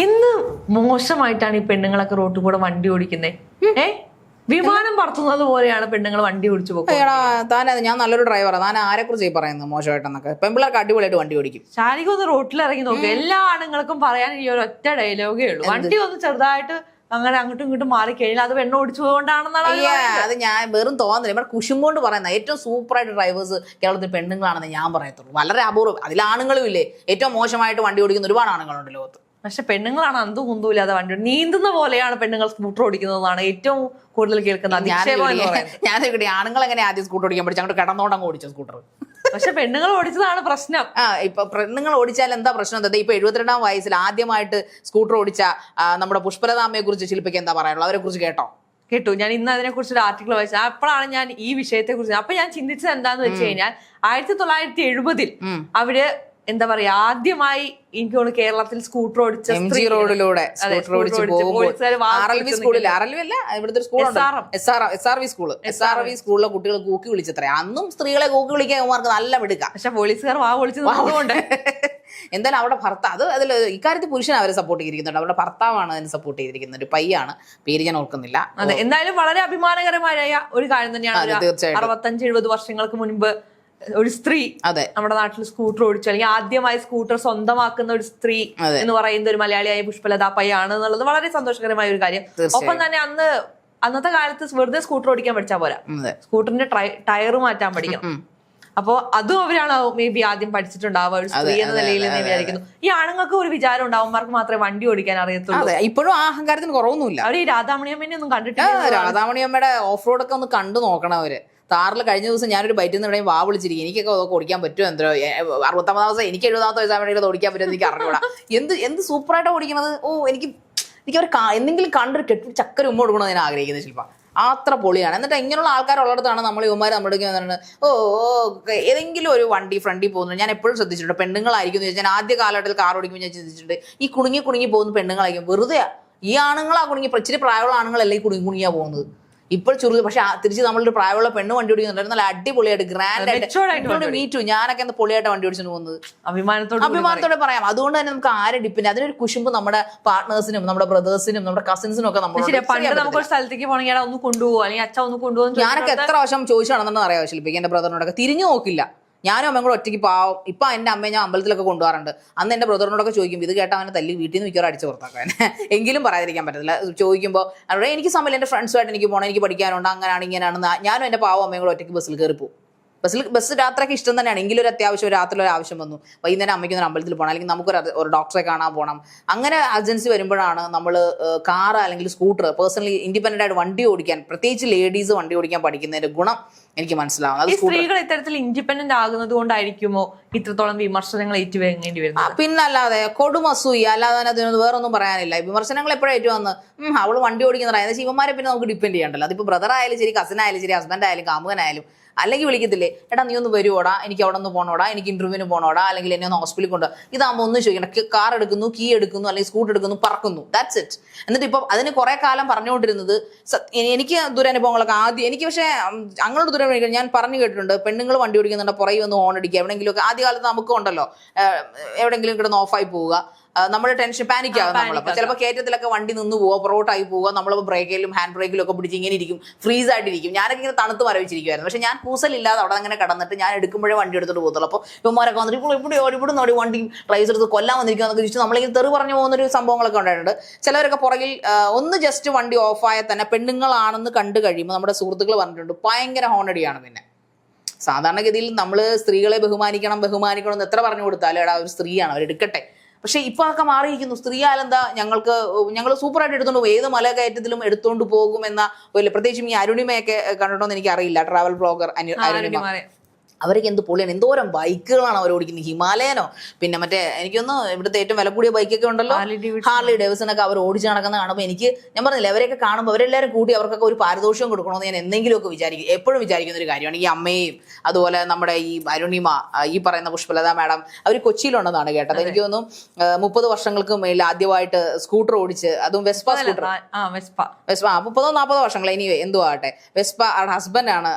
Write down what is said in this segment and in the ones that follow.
ഇന്ന് മോശമായിട്ടാണ് ഈ പെണ്ണുങ്ങളൊക്കെ റോട്ടിൽ കൂടെ വണ്ടി ഓടിക്കുന്നത് ഏ? വിമാനം പറത്തുന്നത് പോലെയാണ് പെണ്ണുങ്ങൾ വണ്ടി ഓടിച്ചു പോകുന്നത് ഞാൻ നല്ലൊരു ഡ്രൈവറാണ് താൻ ആരെ കുറിച്ച് ഈ പറയുന്നത് മോശമായിട്ടെന്നൊക്കെ? പെമ്പിള്ളേർക്ക് അടിപൊളിയായിട്ട് വണ്ടി ഓടിക്കും. ശാരിക ഒന്ന് റോട്ടിൽ ഇറങ്ങി നോക്കുക എല്ലാ ആണുങ്ങൾക്കും പറയാൻ ഈ ഒരു ഒറ്റ ഡയലോഗേ ഉള്ളൂ വണ്ടി ഒന്ന് ചെറുതായിട്ട് അങ്ങനെ അങ്ങോട്ടും ഇങ്ങോട്ടും മാറി കഴിഞ്ഞാൽ അത് പെണ്ണ് ഓടിച്ചു പോകൊണ്ടാണെന്നാണ് അവർ അയ്യേ, പറയുന്നത്. അത് ഞാൻ വെറും തോന്നുന്നില്ല ഇവിടെ കുശുമ്പോണ്ട് പറയുന്ന ഏറ്റവും സൂപ്പറായിട്ട് ഡ്രൈവേഴ്സ് കേരളത്തിൽ പെണ്ണുങ്ങളാണെന്ന് ഞാൻ പറയത്തുള്ളൂ. വളരെ അപൂർവം. അതിൽ ആണുങ്ങളും ഇല്ലേ? ഏറ്റവും മോശമായിട്ട് വണ്ടി ഓടിക്കുന്ന ഒരുപാട് ആണുങ്ങളുണ്ട് ലോകത്ത്. പക്ഷെ പെണ്ണുങ്ങളാണ് അന്തും കുന്തുമില്ലാതെ വണ്ടി നീന്തുന്ന പോലെയാണ് പെണ്ണുങ്ങൾ സ്കൂട്ടർ ഓടിക്കുന്നതാണ് ഏറ്റവും കൂടുതൽ കേൾക്കുന്ന എന്ന് പറയുന്നത്. ഞാൻ ഇവിടെ ആണുങ്ങൾ എങ്ങനെ ആദ്യം സ്കൂട്ടർ ഓടിക്കാൻ പഠിച്ചു അങ്ങോട്ട് കിടന്നോണ്ടങ്ങ് ഓടിച്ചു സ്കൂട്ടർ. പക്ഷെ പെണ്ണുങ്ങൾ ഓടിച്ചതാണ് പ്രശ്നം. ആ ഇപ്പൊ പെണ്ണുങ്ങൾ ഓടിച്ചാൽ എന്താ പ്രശ്നം? എന്താ ഇപ്പൊ എഴുപത്തിരണ്ടാം വയസ്സിൽ ആദ്യമായിട്ട് സ്കൂട്ടർ ഓടിച്ച നമ്മുടെ പുഷ്പലതാമയെ കുറിച്ച് ശില്പിക്ക് എന്താ പറയാനുള്ളത്? അവരെ കുറിച്ച് കേട്ടോ. കേട്ടു. ഞാൻ ഇന്ന് അതിനെ കുറിച്ച് ഒരു ആർട്ടിക്കിൾ വായിച്ചത് അപ്പോഴാണ് ഞാൻ ഈ വിഷയത്തെ കുറിച്ച് അപ്പൊ ഞാൻ ചിന്തിച്ചത് എന്താന്ന് വെച്ച് കഴിഞ്ഞാൽ ആയിരത്തി തൊള്ളായിരത്തി എഴുപതിൽ അവർ എന്താ പറയാ ആദ്യമായി എനിക്ക് തോന്നുന്നു കേരളത്തിൽ സ്കൂട്ടർ ഓടിച്ച എം ജി സ്ത്രീ- റോഡിലൂടെ സ്കൂട്ടർ ഓടിച്ച് പോകുമ്പോൾ പോലീസുകാര് വാ ആർ എൽ വി സ്കൂളിൽ ആർ എൽ വി അല്ല ഇവിടുത്തെ ഒരു സ്കൂളുണ്ട്. SRM. S R S R V school. S R V സ്കൂളിലെ കുട്ടികൾ കൂക്കി വിളിച്ചത്രേ. അന്നും സ്ത്രീകളെ കൂക്കി വിളിക്കാൻ നല്ല വിടുക്കാം പക്ഷെ പോലീസുകാർ വാ വിളിച്ചത് നിന്നതുകൊണ്ട്. എന്തായാലും അവിടെ ഭർത്താവ് അത് അതിൽ ഇക്കാര്യത്തിൽ പുരുഷൻ അവരെ സപ്പോർട്ട് ചെയ്തിരിക്കുന്നുണ്ട്. അവരുടെ ഭർത്താവാണ് അതിനെ സപ്പോർട്ട് ചെയ്തിരിക്കുന്നത്. ഒരു പയ്യാണ്. പേര് ഞാൻ ഓർക്കുന്നില്ല. അതെ എന്തായാലും വളരെ അഭിമാനകരമായ ഒരു കാര്യം തന്നെയാണ് തീർച്ചയായിട്ടും. അറുപത്തഞ്ച് എഴുപത് വർഷങ്ങൾക്ക് മുൻപ് ഒരു സ്ത്രീ അതെ. നമ്മുടെ നാട്ടിൽ സ്കൂട്ടർ ഓടിച്ചു അല്ലെങ്കിൽ ആദ്യമായി സ്കൂട്ടർ സ്വന്തമാക്കുന്ന ഒരു സ്ത്രീ എന്ന് പറയുന്ന ഒരു മലയാളിയായ പുഷ്പലത പയ്യാണ് എന്നുള്ളത് വളരെ സന്തോഷകരമായ ഒരു കാര്യം. ഒപ്പം തന്നെ അന്ന് അന്നത്തെ കാലത്ത് വെറുതെ സ്കൂട്ടർ ഓടിക്കാൻ പഠിച്ചാൽ പോരാ. സ്കൂട്ടറിന്റെ ടയർ മാറ്റാൻ പഠിക്കണം. അപ്പോ അതും അവരാണ് മേ ബി ആദ്യം പഠിച്ചിട്ടുണ്ടാവുക ഒരു സ്ത്രീ എന്ന നിലയിൽ വിചാരിക്കുന്നു. ഈ ആണുങ്ങൾക്ക് ഒരു വിചാരം ഉണ്ടാവുമാർക്ക് മാത്രമേ വണ്ടി ഓടിക്കാൻ അറിയത്തുള്ളൂ. ഇപ്പോഴും ആ അഹങ്കാരത്തിന് കുറവൊന്നുമില്ല. അവർ ഈ രാധാമണിയമ്മനെ ഒന്നും കണ്ടിട്ടില്ല രാധാമണിയമ്മയുടെ ഓഫ് ഒക്കെ ഒന്ന് കണ്ടു നോക്കണം അവർ. താറിൽ കഴിഞ്ഞ ദിവസം ഞാനൊരു ബൈറ്റിൽ നിന്ന് വാ വിളിച്ചിരിക്കും. എനിക്കൊക്കെ അതൊക്കെ ഓടിക്കാൻ പറ്റുമോ എന്തോ? ഏ, അറുപത്തൊമ്പതാം ദിവസം എനിക്ക് എഴുപതാമത്തെ വയസ്സാൻ വേണ്ടി ഓടിക്കാൻ പറ്റുമോ എനിക്ക് അറിഞ്ഞൂടാ. എന്ത് എന്ത് സൂപ്പറായിട്ട് ഓടിക്കണത്? ഓ എനിക്ക് എനിക്ക് അവർ എന്തെങ്കിലും കണ്ടൊരു കെട്ടി ചക്കര ഉമ്മ കൊടുക്കണമെന്ന് ഞാൻ ആഗ്രഹിക്കുന്നത് ശില്പ. അത്ര പൊളിയാണ്. എന്നിട്ട് ഇങ്ങനെയുള്ള ആൾക്കാരുള്ളിടത്താണ് നമ്മൾ യുവമാർ നമ്മുടെ വന്നിട്ടുണ്ട് വന്നിട്ട് ഓ ഏതെങ്കിലും ഒരു വണ്ടി ഫ്രണ്ടിൽ പോകുന്നു. ഞാൻ എപ്പോഴും ശ്രദ്ധിച്ചിട്ടുണ്ട്. പെണ്ണുങ്ങളായിരിക്കും ചോദിച്ചാൽ ഞാൻ ആദ്യ കാലഘട്ടത്തിൽ കാർ ഓടിക്കുമ്പോൾ ഞാൻ ചിന്തിച്ചിട്ടുണ്ട് ഈ കുണുങ്ങി കുണുങ്ങി പോകുന്ന പെണ്ണുങ്ങളായിരിക്കും. വെറുതെ ഈ ആണുങ്ങളാ കുണുങ്ങി. ഇച്ചിരി പ്രായമുള്ള ആണുങ്ങളല്ലേ ഈ കുണുങ്ങി കുണുങ്ങിയാ പോകുന്നത്? ഇപ്പോൾ ചുരുക്കി പക്ഷെ തിരിച്ച് നമ്മളൊരു പ്രായമുള്ള പെണ്ണ് വണ്ടി ഓടിക്കുന്നുണ്ടായിരുന്നു. നല്ല അടിപൊളിയായിട്ട് ഗ്രാൻഡ് ആയിട്ട്. മീറ്റു ഞാനൊക്കെ എന്താ പൊളിയായിട്ട് വണ്ടി ഓടിച്ചു പോകുന്നത്? അഭിമാനത്തോടെ അഭിമാനത്തോടെ പറയാം. അതുകൊണ്ട് തന്നെ നമുക്ക് ആരെ ഡിപ്പിന് അതിനൊരു കുശുമ്പ് നമ്മുടെ പാർട്ട്നേഴ്സിനും നമ്മുടെ ബ്രദേഴ്സിനും നമ്മുടെ കസിൻസിനും ഒക്കെ നമ്മൾ നമുക്ക് സ്ഥലത്തേക്ക് പോകണമെങ്കിൽ എടാ ഒന്ന് കൊണ്ടുപോകും. അല്ലെങ്കിൽ അച്ഛൻ ഒന്ന് കൊണ്ടുപോകും ഞാനൊക്കെ എത്ര വർഷം ചോദിച്ചു നടന്നെന്ന് അറിയാം ശില്പിക്ക്? എന്റെ ബ്രദറിനോടൊക്കെ തിരിഞ്ഞു നോക്കില്ല. ഞാനും അമ്മയും കൂടെ ഒറ്റയ്ക്ക് പാവം ഇപ്പൊ എന്റെ അമ്മയെ ഞാൻ അമ്പലത്തിലൊക്കെ കൊണ്ടുപോകാറുണ്ട്. അന്ന് എന്റെ ബ്രദറിനോടൊക്കെ ചോദിക്കും ഇത് കേട്ടാ അവനെ തല്ലി വീട്ടിൽ നിന്ന് മിക്കവാറും അടിച്ചു പുറത്താക്കാൻ എങ്കിലും പറയാതിരിക്കാൻ പറ്റത്തില്ല. ചോദിക്കുമ്പോൾ എനിക്ക് സമയം എന്റെ ഫ്രണ്ട്സുമായിട്ട് എനിക്ക് പോകണം എനിക്ക് പഠിക്കാനുണ്ട് അങ്ങനെയാണ് ഇങ്ങനെയാണ് ഞാനും എന്റെ പാവം അമ്മയും കൂടെ ഒറ്റയ്ക്ക് ബസ്സിൽ കയറി പോകും ബസ്സിൽ ബസ് രാത്രിയൊക്കെ ഇഷ്ടം തന്നെയാണ്. എങ്കിലും ഒരു അത്യാവശ്യം ഒരു രാത്രി ഒരു ആവശ്യം വന്നു. വൈകുന്നേരം അമ്മയ്ക്ക് ഒരു അമ്പലത്തിൽ പോകണം. അല്ലെങ്കിൽ നമുക്കൊരു ഒരു ഡോക്ടറെ കാണാൻ പോകണം. അങ്ങനെ അർജൻസി വരുമ്പോഴാണ് നമ്മൾ കാർ അല്ലെങ്കിൽ സ്കൂട്ടർ പേഴ്സണലി ഇൻഡിപെൻഡന്റ് ആയിട്ട് വണ്ടി ഓടിക്കാൻ പ്രത്യേകിച്ച് ലേഡീസ് വണ്ടി ഓടിക്കാൻ പഠിക്കുന്നതിന്റെ ഗുണം എനിക്ക് മനസ്സിലാവും സ്ത്രീകൾ ഇത്തരത്തിൽ ഇൻഡിപെൻഡന്റ് ആകുന്നത് കൊണ്ടായിരിക്കുമോ ഇത്രത്തോളം വിമർശനങ്ങൾ ഏറ്റുവാങ്ങേണ്ടി വരുന്നത്? പിന്നല്ലാതെ കൊടുമസൂയി അല്ലാതെ തന്നെ അതിനൊന്നും വേറൊന്നും പറയാനില്ല. വിമർശനങ്ങൾ എപ്പോഴും ഏറ്റവും വന്ന് അവൾ വണ്ടി ഓടിക്കുന്നതായത് ശിവന്മാരെ പിന്നെ നമുക്ക് ഡിപ്പെൻഡ് ചെയ്യണ്ടല്ലോ. അതിപ്പോ ബ്രദർ ആയാലും ശരി കസിൻ ആയാലും ശരി ഹസ്ബൻഡ് ആയാലും കാമുകനായാലും അല്ലെങ്കിൽ വിളിക്കത്തില്ലേ എടാ നീ ഒന്ന് വരുവോടാ എനിക്ക് അവിടെ നിന്ന് പോണോടാ എനിക്ക് ഇന്റർവ്യൂവിന് പോണോടാ അല്ലെങ്കിൽ എന്നെ ഒന്ന് ഹോസ്പിറ്റലിൽ കൊണ്ടു ഇതാകുമ്പോൾ ഒന്ന് ചോദിക്കണം കാർ എടുക്കുന്നു കീ എടുക്കുന്നു അല്ലെങ്കിൽ സ്കൂട്ടർ എടുക്കുന്നു പറക്കുന്നു. ദാറ്റ്സ് ഇറ്റ് എന്നിട്ട് ഇപ്പം അതിന് കുറെ കാലം പറഞ്ഞുകൊണ്ടിരുന്നത് എനിക്ക് ദുരനുഭവങ്ങളൊക്കെ ആദ്യം എനിക്ക് പക്ഷേ അങ്ങനോട് ദുരനുഭവം ഞാൻ പറഞ്ഞു കേട്ടിട്ടുണ്ട്. പെണ്ണുങ്ങൾ വണ്ടി ഓടിക്കുന്നുണ്ട് പുറകെ ഒന്ന് ഹോൺ അടിക്കുക എവിടെയെങ്കിലും ഒക്കെ ആദ്യ കാലത്ത് എവിടെങ്കിലും എവിടെയെങ്കിലും കിടന്ന് ഓഫായി പോവുക. നമ്മുടെ ടെൻഷൻ പാനിക് ആകും നമ്മൾ ചിലപ്പോ ചിലപ്പോൾ കയറ്റത്തിലൊക്കെ വണ്ടി നിന്ന് പോവുക പുറകോട്ടായി പോവുക നമ്മളിപ്പോൾ ബ്രേക്കിലും ഹാൻഡ് ബ്രേക്കിലും ഒക്കെ പിടിച്ച് ഇങ്ങനെ ഇരിക്കും. ഫ്രീസ് ആയിട്ടിരിക്കും. ഞാനൊക്കെ ഇങ്ങനെ തണുത്ത് മരവിച്ചിരിക്കുമായിരുന്നു പക്ഷെ ഞാൻ കൂസലില്ലാതെ അവിടെ അങ്ങനെ കടന്നിട്ട് ഞാൻ എടുക്കുമ്പോഴേ വണ്ടി എടുത്തിട്ട് പോകത്തുള്ളൂ. അപ്പോൾ ഇവന്മാരൊക്കെ വന്നിട്ട് ഇപ്പോൾ ഇവിടെ ഇവിടെ ഓടി വണ്ടി റൈസ് എടുത്ത് കൊല്ലാൻ വന്നിരിക്കുന്നതൊക്കെ ചോദിച്ചു നമ്മളിങ്ങനെ തെറി പറഞ്ഞു പോകുന്ന ഒരു സംഭവങ്ങളൊക്കെ ഉണ്ടായിട്ടുണ്ട്. ചിലവരൊക്കെ പുറകിൽ ഒന്ന് ജസ്റ്റ് വണ്ടി ഓഫായാൽ തന്നെ പെണ്ണുങ്ങളാണെന്ന് കണ്ടു കഴിയുമ്പോൾ നമ്മുടെ സുഹൃത്തുക്കൾ പറഞ്ഞിട്ടുണ്ട്. ഭയങ്കര ഹോണടിയാണ് പിന്നെ. സാധാരണഗതിയിൽ നമ്മൾ സ്ത്രീകളെ ബഹുമാനിക്കണം ബഹുമാനിക്കണം എന്ന് എത്ര പറഞ്ഞു കൊടുത്താലും എടാ ഒരു സ്ത്രീയാണ് അവരെടുക്കട്ടെ. പക്ഷെ ഇപ്പൊ അതൊക്കെ മാറിയിരിക്കുന്നു. സ്ത്രീ ആയാലെന്താ ഞങ്ങൾക്ക് ഞങ്ങൾ സൂപ്പറായിട്ട് എടുത്തുകൊണ്ട് പോകും. ഏത് മല കയറ്റത്തിലും എടുത്തുകൊണ്ട് പോകും എന്ന പ്രത്യേകിച്ചും ഈ അരുണിമയൊക്കെ കണ്ടിട്ടോന്ന് എനിക്ക് അറിയില്ല ട്രാവൽ ബ്ലോഗർ അരുണിമ. അവരൊക്കെ എന്ത് പൊളിയാണ്? എന്തോരം ബൈക്കുകളാണ് അവർ ഓടിക്കുന്നത്? ഹിമാലയനോ? പിന്നെ മറ്റേ എനിക്കൊന്ന് ഇവിടുത്തെ ഏറ്റവും വില കൂടിയ ബൈക്കൊക്കെ ഉണ്ടല്ലോ? ഹാർലി. ഡേവിസൺ ഒക്കെ അവർ ഓടിച്ച് നടക്കുന്ന കാണുമ്പോൾ എനിക്ക് ഞാൻ പറഞ്ഞില്ല അവരെയൊക്കെ കാണുമ്പോൾ അവരെല്ലാവരും കൂടി അവർക്കൊക്കെ ഒരു പാരിതോഷികം കൊടുക്കണമെന്ന് ഞാൻ എന്തെങ്കിലുമൊക്കെ വിചാരിക്കും. എപ്പോഴും വിചാരിക്കുന്ന ഒരു കാര്യമാണ്. ഈ അമ്മയും അതുപോലെ നമ്മുടെ ഈ അരുണിമ ഈ പറയുന്ന പുഷ്പലത മാഡം അവർ കൊച്ചിയിലുണ്ടെന്നാണ് കേട്ടത്. എനിക്ക് തോന്നുന്നു മുപ്പത് വർഷങ്ങൾക്ക് മേലിൽ ആദ്യമായിട്ട് സ്കൂട്ടർ ഓടിച്ച് അതും വെസ്പ സ്കൂട്ടർ. വെസ്പ. മുപ്പതോ നാൽപ്പതോ വർഷങ്ങൾ ഇനി എന്തുവാകട്ടെ. വെസ്പ ഹസ്ബൻഡാണ്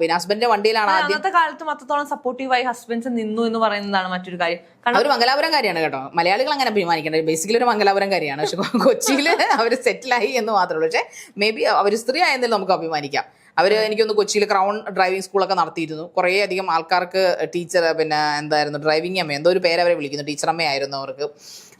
പിന്നെ ഹസ്ബൻഡിന്റെ വണ്ടിയിലാണ് ആദ്യം കാലത്ത് അത്രത്തോളം സപ്പോർട്ടീവായി ഹസ്ബൻഡ്സ് നിന്നു എന്ന് പറയുന്നതാണ് മറ്റൊരു കാര്യം. കാരണം മംഗലാപുരം കാര്യമാണ് കേട്ടോ. മലയാളികൾ അങ്ങനെ അഭിമാനിക്കേണ്ടത്. ബേസിക്കലി ഒരു മംഗലാപുരം കാര്യമാണ്. പക്ഷെ കൊച്ചിയിൽ അവർ സെറ്റിലായി എന്ന് മാത്രമേ ഉള്ളൂ. പക്ഷേ മേ ബി അവർ സ്ത്രീ ആയതിൽ നമുക്ക് അഭിമാനിക്കാം. അവർ എനിക്കൊന്ന് കൊച്ചിയിൽ ക്രൗൺ ഡ്രൈവിംഗ് സ്കൂളൊക്കെ നടത്തിയിരുന്നു. കുറേ അധികം ആൾക്കാർക്ക് ടീച്ചർ പിന്നെ എന്തായിരുന്നു ഡ്രൈവിംഗ് അമ്മ എന്തോ ഒരു പേര് അവരെ വിളിക്കുന്നു ടീച്ചർ അമ്മയായിരുന്നു അവർക്ക്.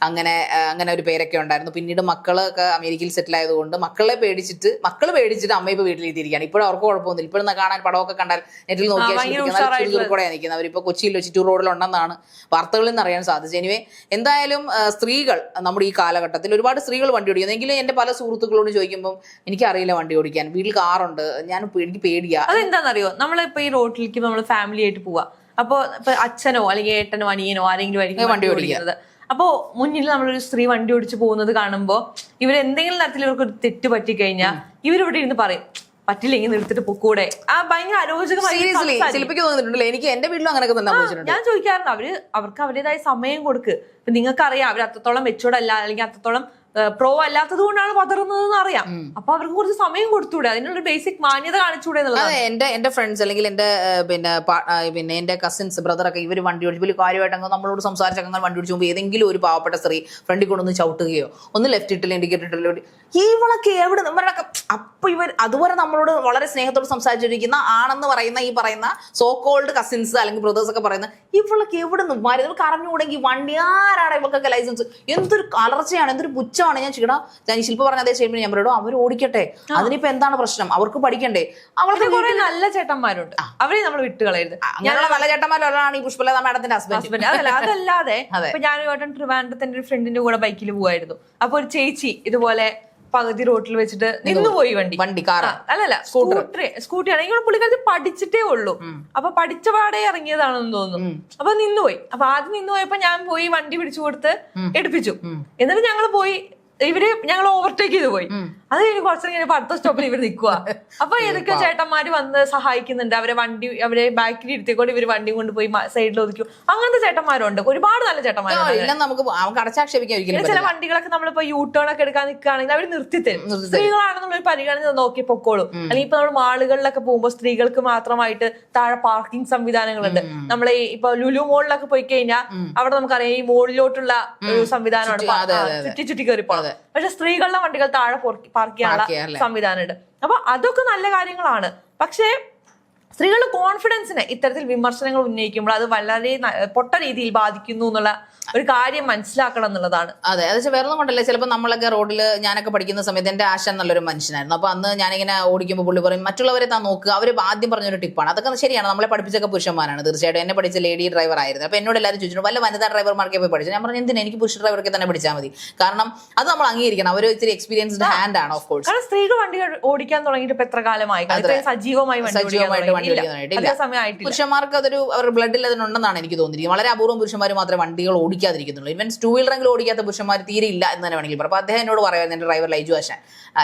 അങ്ങനെ അങ്ങനെ ഒരു പേരൊക്കെ ഉണ്ടായിരുന്നു. പിന്നീട് മക്കളൊക്കെ അമേരിക്കയിൽ സെറ്റിൽ ആയതുകൊണ്ട് മക്കളെ പേടിച്ചിട്ട് മക്കൾ പേടിച്ചിട്ട് അമ്മ ഇപ്പോൾ വീട്ടിലിരിക്കുകയാണ് ഇപ്പോഴും അവർക്ക് കുഴപ്പമൊന്നുമില്ല. ഇപ്പോഴും കാണാൻ പടമൊക്കെ കണ്ടാൽ നെറ്റിൽ നോക്കിയാൽ കൂടെ നിൽക്കുന്നത്. അവരിപ്പോൾ കൊച്ചിയിൽ വെച്ച് ടൂർ റോഡിലുണ്ടെന്നാണ് വാർത്തകളിൽ നിന്ന് അറിയാൻ സാധിച്ചത്. എനിവേ എന്തായാലും സ്ത്രീകൾ നമ്മുടെ ഈ കാലഘട്ടത്തിൽ ഒരുപാട് സ്ത്രീകൾ വണ്ടി ഓടിക്കുന്നു എങ്കിലും എന്റെ പല സുഹൃത്തുക്കളോട് ചോദിക്കുമ്പം എനിക്കറിയില്ല വണ്ടി ഓടിക്കാൻ. വീട്ടിൽ കാറുണ്ട്. ഞാൻ എനിക്ക് പേടിയാ. അതെന്താണെന്നറിയോ നമ്മളിപ്പോ ഈ റോട്ടിലേക്ക് നമ്മൾ ഫാമിലി ആയിട്ട് പോവാ. അപ്പൊ ഇപ്പൊ അച്ഛനോ അല്ലെങ്കിൽ ഏട്ടനോ അനിയനോ ആരെങ്കിലും ആയിരിക്കും വണ്ടി ഓടിക്കുന്നത്. അപ്പോ മുന്നിൽ നമ്മളൊരു സ്ത്രീ വണ്ടി ഓടിച്ചു പോകുന്നത് കാണുമ്പോ ഇവർ എന്തെങ്കിലും തരത്തിൽ ഇവർക്ക് ഒരു തെറ്റ് പറ്റിക്കഴിഞ്ഞാൽ ഇവരിവിടെ ഇരുന്ന് പറയും പറ്റില്ലെങ്കിൽ നിർത്തിട്ട് പൊക്കൂടെ. ആ ഭയങ്കര സീരിയസ്ലി എനിക്ക് എന്റെ വീട്ടിലും അങ്ങനെയൊക്കെ തന്നെ ഞാൻ ചോദിക്കാറുണ്ട്. അവർ അവർക്ക് അവരുടേതായ സമയം കൊടുക്ക്. ഇപ്പൊ നിങ്ങൾക്ക് അറിയാം അവർ അത്രത്തോളം മെച്ചൂർഡ് അല്ല അല്ലെങ്കിൽ അത്രത്തോളം പ്രോ അല്ലാത്തത് കൊണ്ടാണ് പതറുന്നതെന്ന് അറിയാം. അപ്പൊ അവർക്ക് കുറച്ച് സമയം കൊടുത്തൂടെ? അതിനുള്ള ബേസിക് മാന്യത കാണിച്ചൂടെ എന്റെ എന്റെ ഫ്രണ്ട്സ് അല്ലെങ്കിൽ എന്റെ പിന്നെ പിന്നെ എന്റെ കസിൻസ് ബ്രദറൊക്കെ ഇവർ വണ്ടി ഓടിച്ചു വലിയ കാര്യമായിട്ട് അങ്ങ് നമ്മളോട് സംസാരിച്ച അങ്ങനെ വണ്ടി ഓടിച്ചു പോകുമ്പോൾ ഏതെങ്കിലും ഒരു പാവപ്പെട്ട സ്ത്രീ ഫ്രണ്ടിൽ കൊണ്ടൊന്ന് ചവിട്ടുകയോ ഒന്ന് ലെഫ്റ്റ് ഇട്ടില്ല ഇൻഡിക്കേറ്റർ ഇട്ടില്ല ഇവളൊക്കെ എവിടെ ഇവരൊക്കെ അപ്പൊ ഇവർ അതുവരെ നമ്മളോട് വളരെ സ്നേഹത്തോട് സംസാരിച്ചിരിക്കുന്ന ആണെന്ന് പറയുന്ന ഈ പറയുന്ന സോ കോൾഡ് കസിൻസ് അല്ലെങ്കിൽ ബ്രദേഴ്സ് ഒക്കെ പറയുന്ന ഇവളൊക്കെ എവിടെ നിന്ന് മാറി ഇവൾക്ക് അറിഞ്ഞുകൂടെങ്കിൽ വണ്ടി ആരാണ് ഇവൾക്കൊക്കെ ലൈസൻസ് എന്തൊരു കളർച്ചയാണ് എന്തൊരു പുച്ഛമാണ് ഞാൻ ചിടാ ഞാൻ ഈ ശില്പ പറഞ്ഞ അതേ ചെയ്യുമ്പോൾ ഞാൻ പറയടോ അവർ ഓടിക്കട്ടെ. അതിനിപ്പോ എന്താണ് പ്രശ്നം? അവർക്ക് പഠിക്കണ്ടേ? അവർക്ക് കുറെ നല്ല ചേട്ടന്മാരുണ്ട്. അവരെ നമ്മൾ വിട്ടുകളയരുത്. അങ്ങനെയുള്ള നല്ല ചേട്ടന്മാരൊരാളാണ് ഈ പുഷ്പലത മാഡത്തിന്റെ ഹസ്ബൻഡ് ഹസ്ബൻഡ് അതല്ല അതല്ലാതെ. ഇപ്പൊ ഞാൻ ഒരു വട്ടം ഒരു ഫ്രണ്ടിന്റെ കൂടെ ബൈക്കിൽ പോവായിരുന്നു. അപ്പൊ ഒരു ചേച്ചി ഇതുപോലെ പകുതി റോട്ടിൽ വെച്ചിട്ട് നിന്നുപോയി വണ്ടി. വണ്ടി കാർ അല്ലല്ല സ്കൂട്ടർ. സ്കൂട്ടിയാണ് ആണെങ്കിൽ പുള്ളിക്കാരത്തി പഠിച്ചിട്ടേ ഉള്ളൂ. അപ്പൊ പഠിച്ച പാടെ ഇറങ്ങിയതാണെന്ന് തോന്നുന്നു. അപ്പൊ നിന്നുപോയി. അപ്പൊ ആദ്യം നിന്നുപോയപ്പോ ഞാൻ പോയി വണ്ടി പിടിച്ചു കൊടുത്ത് എടുപ്പിച്ചു. എന്നിട്ട് ഞങ്ങൾ പോയി ഇവർ ഞങ്ങൾ ഓവർടേക്ക് ചെയ്ത് പോയി. അത് കഴിഞ്ഞ് കുറച്ചു കഴിഞ്ഞപ്പോ അടുത്ത സ്റ്റോപ്പിൽ ഇവർ നിൽക്കുക അപ്പൊ ഏതൊക്കെ ചേട്ടന്മാര് വന്ന് സഹായിക്കുന്നുണ്ട്. അവരെ വണ്ടി അവരെ ബാക്കിൽ ഇരുത്തിക്കൊണ്ട് ഇവർ വണ്ടി കൊണ്ടുപോയി സൈഡിൽ ഒതുക്കും. അങ്ങനത്തെ ചേട്ടന്മാരുണ്ട്. ഒരുപാട് നല്ല ചേട്ടന്മാരുണ്ട് നമുക്ക് ചില. വണ്ടികളൊക്കെ നമ്മളിപ്പോ യൂ ടേൺ ഒക്കെ എടുക്കാൻ നിൽക്കുകയാണെങ്കിൽ അവർ നിർത്തിത്തരും. സ്ത്രീകളാണെന്നുള്ള ഒരു പരിഗണന നോക്കി പൊക്കോളും. അല്ലെങ്കിൽ ഇപ്പൊ നമ്മൾ മാളുകളിലൊക്കെ പോകുമ്പോൾ സ്ത്രീകൾക്ക് മാത്രമായിട്ട് താഴെ പാർക്കിംഗ് സംവിധാനങ്ങളുണ്ട്. നമ്മളെ ഈ ഇപ്പൊ ലുലു മോളിലൊക്കെ പോയി കഴിഞ്ഞാൽ അവിടെ നമുക്കറിയാം ഈ മോളിലോട്ടുള്ള ഒരു സംവിധാനമാണ്. ചുറ്റി ചുറ്റി കയറി പോകണം പക്ഷെ സ്ത്രീകളുടെ വണ്ടികൾ താഴെ പാർക്ക് ചെയ്യാനുള്ള സംവിധാനം ഉണ്ട് അപ്പൊ അതൊക്കെ നല്ല കാര്യങ്ങളാണ്. പക്ഷേ സ്ത്രീകളുടെ കോൺഫിഡൻസിനെ ഇത്തരത്തിൽ വിമർശനങ്ങൾ ഉന്നയിക്കുമ്പോൾ അത് വളരെ പൊട്ട രീതിയിൽ ബാധിക്കുന്നു എന്നുള്ള ഒരു കാര്യം മനസ്സിലാക്കണം എന്നുള്ളതാണ്. അതെ അത് വേറൊന്നും കൊണ്ടല്ലേ. ചിലപ്പോൾ നമ്മളൊക്കെ റോഡിൽ ഞാനൊക്കെ പഠിക്കുന്ന സമയത്ത് എന്റെ ആശ എന്നുള്ളൊരു മനുഷ്യനായിരുന്നു. അപ്പോൾ അന്ന് ഞാനിങ്ങനെ ഓടിക്കുമ്പോൾ പുള്ളി പറയും മറ്റുള്ളവരെ താൻ നോക്കുക അവർ ആദ്യം പറഞ്ഞൊരു ടിപ്പാണ് അതൊക്കെ ശരിയാണ്. നമ്മളെ പഠിപ്പിച്ചൊക്കെ പുരുഷന്മാരാണ്. തീർച്ചയായിട്ടും എന്നെ പഠിച്ച ലേഡി ഡ്രൈവർ ആയിരുന്നു. അപ്പോൾ എന്നോട് എല്ലാവരും ചോദിച്ചു വല്ല വനിതാ ഡ്രൈവർമാർക്കെ പോയി പഠിച്ചു? ഞാൻ പറഞ്ഞു എന്തിനാ? എനിക്ക് പുരുഷ ഡ്രൈവർക്ക് തന്നെ പഠിച്ചാൽ മതി. കാരണം അത് നമ്മൾ അംഗീകരിക്കണം. അവർ ഇച്ചിരി എക്സ്പീരിയൻസ്ഡ് ഹാൻഡ് ആണ് ഓഫ് കോഴ്സ് കാരണം സ്ത്രീകൾ വണ്ടി ഓടിക്കാൻ തുടങ്ങിയിട്ട് എത്ര കാലമായി? സജീവമായി സജീവമായിട്ട് വണ്ടി. ഓടിക്കാനായിട്ട് പുരുഷന്മാർക്ക് അതൊരു അവരുടെ ബ്ലഡിൽ അതിനുണ്ടെന്നാണ് എനിക്ക് തോന്നിയിരിക്കുന്നത്. വളരെ അപൂർവം പുരുഷന്മാർ മാത്രമേ വണ്ടികൾ ഓടിക്കാതിരിക്കുന്നുള്ളൂ. ഇവൻ ടൂ വീലറെങ്കിലും ഓടിക്കാത്ത പുരുഷന്മാർ തീരെ ഇല്ല എന്ന് തന്നെ വേണമെങ്കിൽ പറയാം. അപ്പോൾ അദ്ദേഹം എന്നോട് പറയുമായിരുന്നു എന്റെ ഡ്രൈവർ ലൈജു ആശാൻ.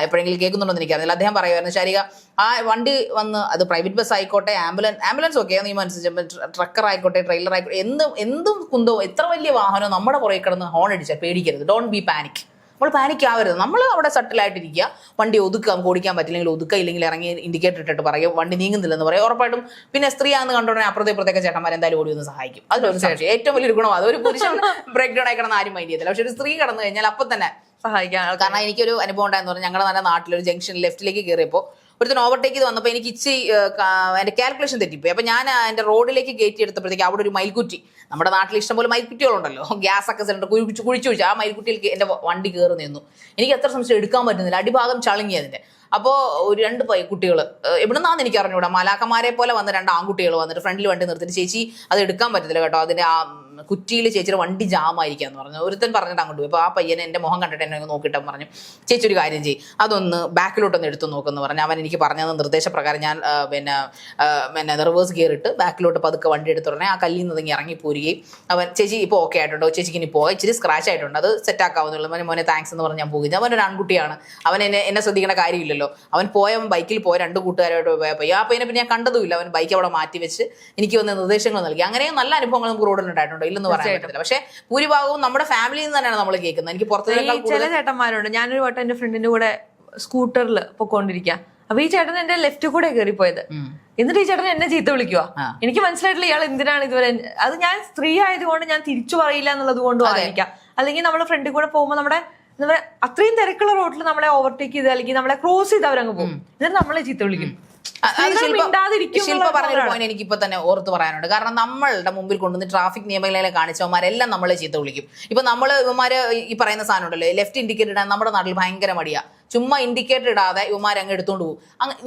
എപ്പോഴെങ്കിലും കേൾക്കുന്നുണ്ടോ എനിക്കറിയില്ല അദ്ദേഹം പറയുമായിരുന്നു ശാരിക ആ വണ്ടി വന്ന് അത് പ്രൈവറ്റ് ബസ് ആയിക്കോട്ടെ ആംബുലൻസ് ആംബുലൻസ് ഒക്കെ നിയമം അനുസരിച്ച് ട്രക്കർ ആയിക്കോട്ടെ ട്രെയിലർ ആയിക്കോട്ടെ എന്തും എന്തും കുന്തവും എത്ര വലിയ വാഹനവും നമ്മുടെ പുറകെ കിടന്ന് ഹോൺ അടിച്ചാൽ പേടിക്കരുത്. ഡോണ്ട് ബി പാനിക് നമ്മൾ പാനിക് ആവരുത്. നമ്മൾ അവിടെ സെറ്റിലായിട്ടിരിക്കുക വണ്ടി ഒതുക്കുക നമുക്ക് ഓടിക്കാൻ പറ്റില്ലെങ്കിൽ ഒതുക്കുക ഇല്ലെങ്കിൽ ഇറങ്ങി ഇൻഡിക്കേറ്റർ ഇട്ടിട്ട് പറയും വണ്ടി നീങ്ങുന്നില്ലെന്ന് പറയും ഉറപ്പായിട്ടും. പിന്നെ സ്ത്രീയാന്ന് ആണെന്ന് കണ്ടുകൊണ്ടേ അപ്പുറത്തെ ഇപ്പുറത്തേക്ക് ചേട്ടന്മാർ എന്തായാലും ഓടി ഒന്ന് സഹായിക്കും. അതിലൊരു സംശയം ഏറ്റവും വലിയൊരു ഗുണം. അത് ഒരു പുരുഷൻ ബ്രേക്ക് ഡൗൺ ആയി കിടന്ന് ആരും മൈൻഡ് ചെയ്തില്ല പക്ഷെ ഒരു സ്ത്രീ കടന്നു കഴിഞ്ഞാൽ അപ്പം തന്നെ സഹായിക്കാൻ കാരണം എനിക്കൊരു അനുഭവം ഉണ്ടായെന്ന് പറഞ്ഞാൽ ഞങ്ങളുടെ നല്ല നാട്ടിലൊരു ജംഗ്ഷൻ ലെഫ്റ്റിലേക്ക് കയറിയപ്പോൾ ഒരുത്തൻ ഓവർടേക്ക് ചെയ്ത് വന്നപ്പോൾ എനിക്ക് ഇച്ചിരി എന്റെ കാൽക്കുലേഷൻ തെറ്റിപ്പോയി. അപ്പോൾ ഞാൻ എന്റെ റോഡിലേക്ക് കയറ്റി എടുത്തപ്പോഴത്തേക്ക് അവിടെ ഒരു മയിൽക്കുറ്റി. നമ്മുടെ നാട്ടിൽ ഇഷ്ടംപോലെ മയിൽക്കുറ്റികളുണ്ടല്ലോ. ഗ്യാസ് ഒക്കെ സിലിണ്ടർ കുഴിച്ച് കുഴിച്ചു ആ മയിൽക്കുറ്റിയിൽ എന്റെ വണ്ടി കയറി നിന്നു. എനിക്ക് എത്ര സംശയം എടുക്കാൻ പറ്റുന്നില്ല. അടിഭാഗം ചളുങ്ങി അതിന്റെ അപ്പോൾ ഒരു രണ്ട് പൈ കുട്ടികൾ എവിടുന്നാന്ന് എനിക്ക് അറിഞ്ഞൂടാ. മലാക്കന്മാരെ പോലെ വന്ന രണ്ട് ആൺകുട്ടികൾ വന്നിട്ട് ഫ്രണ്ടിൽ വണ്ടി നിർത്തിയിട്ട് ചേച്ചി അത് എടുക്കാൻ പറ്റത്തില്ല കേട്ടോ. അതിന്റെ ആ കുറ്റിയിൽ ചേച്ചിയുടെ വണ്ടി ജാമായിരിക്കാന്ന് പറഞ്ഞു. ഒരുത്തൻ പറഞ്ഞിട്ട് അങ്ങോട്ട് പോയി. അപ്പോൾ ആ പയ്യനെ എന്റെ മുഖം കണ്ടിട്ട് എന്നെ നോക്കിയിട്ട് പറഞ്ഞു ചേച്ചി ഒരു കാര്യം ചെയ്യും. അതൊന്ന് ബാക്കിലോട്ടൊന്ന് എടുത്തു നോക്കുമെന്ന് പറഞ്ഞു. അവൻ എനിക്ക് പറഞ്ഞത് നിർദ്ദേശപ്രകാരം ഞാൻ പിന്നെ പിന്നെ റിവേഴ്സ് കയറിയിട്ട് ബാക്കിലോട്ട് പതുക്കെ വണ്ടി എടുത്തു ഉടനെ ആ കല്ലിൽ നിന്ന് ഇറങ്ങി ഇറങ്ങി പോരുകയും അവൻ ചേച്ചി ഇപ്പോൾ ഓക്കെ ആയിട്ടുണ്ടോ? ചേച്ചിക്ക് ഇനി പോകാം. ഇച്ചിരി സ്ക്രാച്ച് ആയിട്ടുണ്ട്. അത് സെറ്റ് ആക്കാവുന്നുള്ളൂ മോനെ മോനെ താങ്ക്സ് എന്ന് പറഞ്ഞ് ഞാൻ പോകുന്നത് അവൻ ഒരു ആൺകുട്ടിയാണ്. അവൻ എന്നെ എന്നെ ശ്രദ്ധിക്കേണ്ട കാര്യമില്ലല്ലോ. അവൻ പോയവൻ ബൈക്കിൽ പോയ രണ്ട് കൂട്ടുകാരായിട്ട് പോയപ്പോൾ ആ പയ്യനെ പിന്നെ ഞാൻ കണ്ടതുമില്ല. അവൻ ബൈക്ക് അവിടെ മാറ്റി വെച്ച് എനിക്ക് വന്ന് നിർദ്ദേശങ്ങൾ നൽകി. അങ്ങനെ നല്ല അനുഭവങ്ങൾ നമുക്ക് റോഡിൽ ഉണ്ടായിട്ടുണ്ടോ. ഇല്ലെന്ന് പറയാൻ പറ്റത്തില്ല. പക്ഷെ ഭൂരിഭാഗവും നമ്മുടെ ഫാമിലിയിൽ നിന്ന് തന്നെയാണ് നമ്മൾ കേൾക്കുന്നത്. എനിക്ക് പുറത്തേക്കാൾ ചില ചേട്ടന്മാരുണ്ട്. ഞാനൊരു വട്ടം എന്റെ ഫ്രണ്ടിന്റെ കൂടെ സ്കൂട്ടറിൽ പൊക്കോണ്ടിരിക്കുക അപ്പൊ ഈ ചേട്ടൻ എന്റെ ലെഫ്റ്റ് കൂടെ കയറിപ്പോയത്. എന്നിട്ട് ഈ ചേട്ടൻ എന്നെ ചീത്ത വിളിക്കുക എനിക്ക് മനസ്സിലായിട്ടില്ല ഇയാൾ എന്തിനാണ് ഇതുവരെ അത് ഞാൻ സ്ത്രീ ആയതുകൊണ്ട് ഞാൻ തിരിച്ചു പറയില്ല എന്നുള്ളത് കൊണ്ടും ആയിരിക്കാം അല്ലെങ്കിൽ നമ്മുടെ ഫ്രണ്ടിൽ കൂടെ പോകുമ്പോൾ നമ്മുടെ അത്രയും തിരക്കുള്ള റോഡിൽ നമ്മളെ ഓവർടേക്ക് ചെയ്ത് അല്ലെങ്കിൽ നമ്മളെ ക്രോസ് ചെയ്ത് അവരങ്ങ് പോകും. എന്നിട്ട് നമ്മളെ ചീത്ത വിളിക്കും. ശില്പ പറഞ്ഞൊരു പോയിന്റ് എനിക്ക് ഇപ്പൊ തന്നെ ഓർത്ത് പറയാനുണ്ട്. കാരണം നമ്മളുടെ മുമ്പിൽ കൊണ്ടുവന്ന് ട്രാഫിക് നിയമങ്ങളെ കാണിച്ചവന്മാരെല്ലാം നമ്മളെ ചീത്ത വിളിക്കും. ഇപ്പൊ നമ്മൾ ഇവന്മാര് ഈ പറയുന്ന സാധനം ഉണ്ടല്ലോ ലെഫ്റ്റ് ഇൻഡിക്കേറ്റർ ഇടാൻ നമ്മുടെ നാട്ടിൽ ഭയങ്കര മടിയാ. ചുമ്മാ ഇൻഡിക്കേറ്റർ ഇടാതെ ഇവന്മാർ അങ്ങ് എടുത്തോണ്ട് പോകും.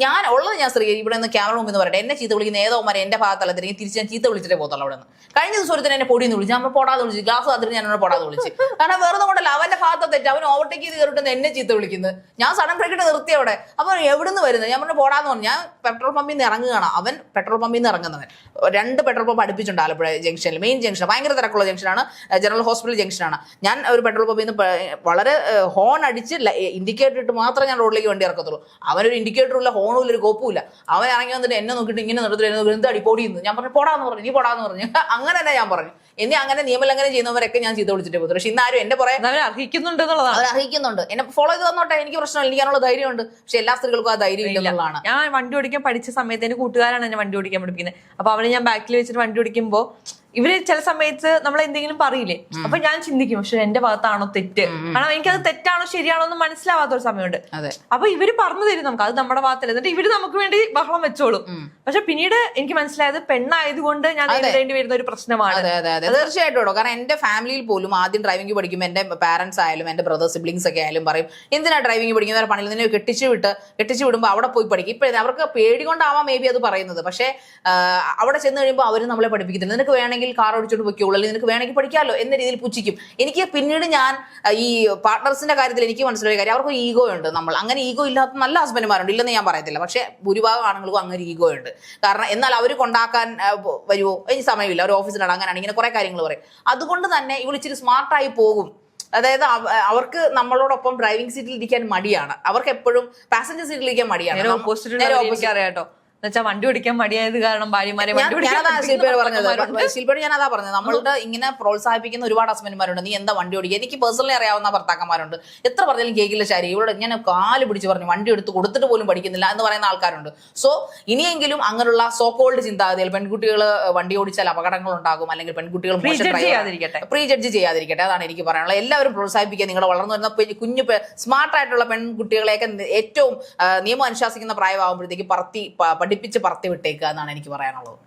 ഞാൻ ഉള്ളത് ഞാൻ ശ്രീ ഇവിടെ നിന്ന് ക്യാമറ നിന്ന് പറയട്ടെ എന്നെ ചീത്ത വിളിക്കുന്ന ഏതോമാരെ എന്റെ ഭാഗത്തല്ല തിരികെ തിരിച്ച് ഞാൻ ചീത്ത വിളിച്ചിട്ടേ പോകത്തുള്ളൂ അവിടെ നിന്ന് കഴിഞ്ഞ ദിവസം ഒരുത്തിന് എന്നെ പൊടിയെന്ന് വിളിച്ചു ഞാൻ പൊടാതെ വിളിച്ചു ഗ്ലാസ് അതിന് ഞാൻ അവനെ പൊടാതെ വിളിച്ചു. കാരണം വെറുതെ കൊണ്ടല്ല അവന്റെ ഭാഗത്ത് തെറ്റ് അവൻ ഓവർടേക്ക് ചെയ്ത് കയറിട്ട് എന്നെ ചീത്ത വിളിക്കുന്നത് ഞാൻ സഡൻ ബ്രേക്കിട്ട് നിർത്തി അവിടെ. അപ്പൊ എവിടുന്ന് വരുന്നത് ഞാൻ പറഞ്ഞു പോടാന്ന് പറഞ്ഞു. ഞാൻ പെട്രോൾ പമ്പിൽ നിന്ന് ഇറങ്ങുകയാണ്. അവൻ പെട്രോൾ പമ്പിൽ നിന്ന് ഇറങ്ങുന്നവൻ. രണ്ട് പെട്രോൾ പമ്പ് അടുപ്പിച്ചുണ്ട് ആലപ്പുഴ ജംഗ്ഷനിൽ മെയിൻ ജംഗ്ഷൻ ഭയങ്കര തിരക്കുള്ള ജംഗ്ഷനാണ് ജനറൽ ഹോസ്പിറ്റൽ ജംഗ്ഷനാണ് ഞാൻ ഒരു പെട്രോൾ പമ്പിൽ നിന്ന് വളരെ ഹോൺ അടിച്ച് ഇൻഡിക്കേറ്റർ ഇട്ട് മാത്രമേ ഞാൻ റോഡിലേക്ക് വണ്ടി ഇറക്കത്തുള്ളൂ. അവനൊരു ഇൻഡിക്കേറ്ററുള്ള ഇല്ല ഒരു കോപ്പുമില്ല അവൻ ഇറങ്ങി വന്നിട്ട് എന്നെ നോക്കിയിട്ട് ഇങ്ങനെ നിർത്തി എന്ത് അടി ഇന്ന് ഞാൻ പറഞ്ഞു പോടാന്ന് പറഞ്ഞു നീ പോടാന്ന് പറഞ്ഞു. അങ്ങനെ തന്നെ ഞാൻ പറഞ്ഞു. എന്നെ അങ്ങനെ നിയമലംഘനം ചെയ്യുന്നവരൊക്കെ ഞാൻ ചീത്ത വിളിച്ചിട്ട് പോകും പക്ഷെ ഇന്നാരും എന്റെ പറയാൻ അർഹിക്കുന്നുണ്ട് എന്നുള്ളതാണ്. അവർ അർഹിക്കുന്നുണ്ട്. എന്നെ ഫോളോ ചെയ്ത് വന്നോട്ടെ എനിക്ക് പ്രശ്നമില്ല എനിക്കാനുള്ള ധൈര്യമുണ്ട്. പക്ഷെ എല്ലാ സ്ത്രീകൾക്കും ആ ധൈര്യം ഇല്ലെന്നുള്ളതാണ്. ഞാൻ വണ്ടി ഓടിക്കാൻ പഠിച്ച സമയത്ത് എന്റെ കൂട്ടുകാരാണ് എന്നെ വണ്ടി ഓടിക്കാൻ പഠിപ്പിക്കുന്നത്. അപ്പൊ അവനെ ഞാൻ ബാക്കിൽ വെച്ചിട്ട് വണ്ടി ഓടിക്കുമ്പോ ഇവർ ചില സമയത്ത് നമ്മൾ എന്തെങ്കിലും പറയില്ലേ? അപ്പൊ ഞാൻ ചിന്തിക്കും പക്ഷെ എന്റെ ഭാഗത്താണോ തെറ്റ്? കാരണം എനിക്കത് തെറ്റാണോ ശരിയാണോ എന്ന് മനസ്സിലാവാത്ത ഒരു സമയമുണ്ട്. അപ്പൊ ഇവർ പറഞ്ഞു തരും നമുക്ക് അത് നമ്മുടെ ഭാഗത്തല്ല. എന്നിട്ട് ഇവർ നമുക്ക് വേണ്ടി ബഹളം വെച്ചോളും. പക്ഷെ പിന്നീട് എനിക്ക് മനസ്സിലായത് പെണ്ണായതുകൊണ്ട് ഞാൻ നേരിടേണ്ടി വരുന്ന ഒരു പ്രശ്നമാണ്. തീർച്ചയായിട്ടും കാരണം എന്റെ ഫാമിലിയിൽ പോലും ആദ്യം ഡ്രൈവിംഗ് പഠിക്കുമ്പോൾ എന്റെ പാരന്റ്സ് ആയാലും എന്റെ ബ്രദർ സിബ്ലിങ്സ് ഒക്കെ ആയാലും പറയും എന്തിനാ ഡ്രൈവിംഗ് പഠിക്കുന്ന പണിയിൽ നിന്നെ കെട്ടിച്ചു വിട്ട് കെട്ടിച്ചു വിടുമ്പോൾ അവിടെ പോയി പഠിക്കും. ഇപ്പൊ അവർക്ക് പേടി കൊണ്ടാവാം മേ ബി അത് പറയുന്നത്. പക്ഷേ അവിടെ ചെന്ന് കഴിയുമ്പോൾ അവർ നമ്മളെ പഠിപ്പിക്കുന്നത് നിനക്ക് വേണമെങ്കിൽ കാർ ഓടിച്ചോണ്ട് പൊയ്ക്കോളൂ. അല്ലെങ്കിൽ നിനക്ക് വേണമെങ്കിൽ പഠിക്കാമല്ലോ എന്ന രീതിയിൽ പുച്ഛിക്കും. എനിക്ക് പിന്നീട് ഞാൻ ഈ പാർട്ട്നേഴ്സിന്റെ കാര്യത്തിൽ എനിക്ക് മനസ്സിലായ കാര്യം അവർക്ക് ഈഗോ ഉണ്ട് നമ്മൾ. അങ്ങനെ ഈഗോ ഇല്ലാത്ത നല്ല ഹസ്ബൻഡുമാരുണ്ട് ഇല്ലെന്ന് ഞാൻ പറയത്തില്ല. പക്ഷേ ഭൂരിഭാഗം ആണുങ്ങൾക്കും അങ്ങനെ ഈഗോ ഉണ്ട്. കാരണം എന്നാൽ അവർ കൊണ്ടാക്കാൻ വരുമോ എനിക്ക് സമയമില്ല. അവർ ഓഫീസിലാണ്. അങ്ങനെയാണ് ഇങ്ങനെ കുറെ കാര്യങ്ങൾ പറയും. അതുകൊണ്ട് തന്നെ ഇവൾ ഇച്ചിരി സ്മാർട്ടായി പോകും. അതായത് അവർക്ക് നമ്മളോടൊപ്പം ഡ്രൈവിംഗ് സീറ്റിൽ ഇരിക്കാൻ മടിയാണ്. അവർക്ക് എപ്പോഴും പാസഞ്ചർ സീറ്റിൽ ഇരിക്കാൻ മടിയാണ്. ഓപ്പോസിറ്റ് കേട്ടോ. എന്നുവെച്ചാൽ വണ്ടി ഓടിക്കാൻ മടിയായത് കാരണം ഭാര്യമാരെ വണ്ടി പറഞ്ഞത്. ശില്പയോട് ഞാൻ അതാ പറഞ്ഞത് നമ്മളുടെ ഇങ്ങനെ പ്രോത്സാഹിപ്പിക്കുന്ന ഒരുപാട് ഹസ്ബൻഡ്മാരുണ്ട്. നീ എന്താ വണ്ടി ഓടിക്കുക? എനിക്ക് പേഴ്സണലി അറിയാവുന്ന ഭർത്താക്കന്മാരുണ്ട്. എത്ര പറഞ്ഞാലും കേൾക്കില്ല ശരി. ഇവിടെ ഞാൻ കാൽ പിടിച്ച് പറഞ്ഞു വണ്ടി എടുത്ത് കൊടുത്തിട്ട് പോലും പഠിക്കുന്നില്ല എന്ന് പറയുന്ന ആൾക്കാരുണ്ട്. സോ ഇനിയെങ്കിലും അങ്ങനെയുള്ള സോ കോൾഡ് ചിന്താഗതികൾ പെൺകുട്ടികൾ വണ്ടി ഓടിച്ചാൽ അപകടങ്ങൾ ഉണ്ടാകും. അല്ലെങ്കിൽ പെൺകുട്ടികൾ. പ്രീ ജഡ്ജ് ചെയ്യാതിരിക്കട്ടെ. അതാണ് എനിക്ക് പറയാനുള്ളത്. എല്ലാവരും പ്രോത്സാഹിപ്പിക്കുക നിങ്ങൾ വളർന്നു വരുന്ന കുഞ്ഞു സ്മാർട്ട് ആയിട്ടുള്ള പെൺകുട്ടികളെയൊക്കെ ഏറ്റവും നിയമം അനുശാസിക്കുന്ന പ്രായമാകുമ്പോഴത്തേക്ക് പറത്തി പഠിപ്പിച്ച് പറത്തി വിട്ടേക്കുക എന്നാണ് എനിക്ക് പറയാനുള്ളത്.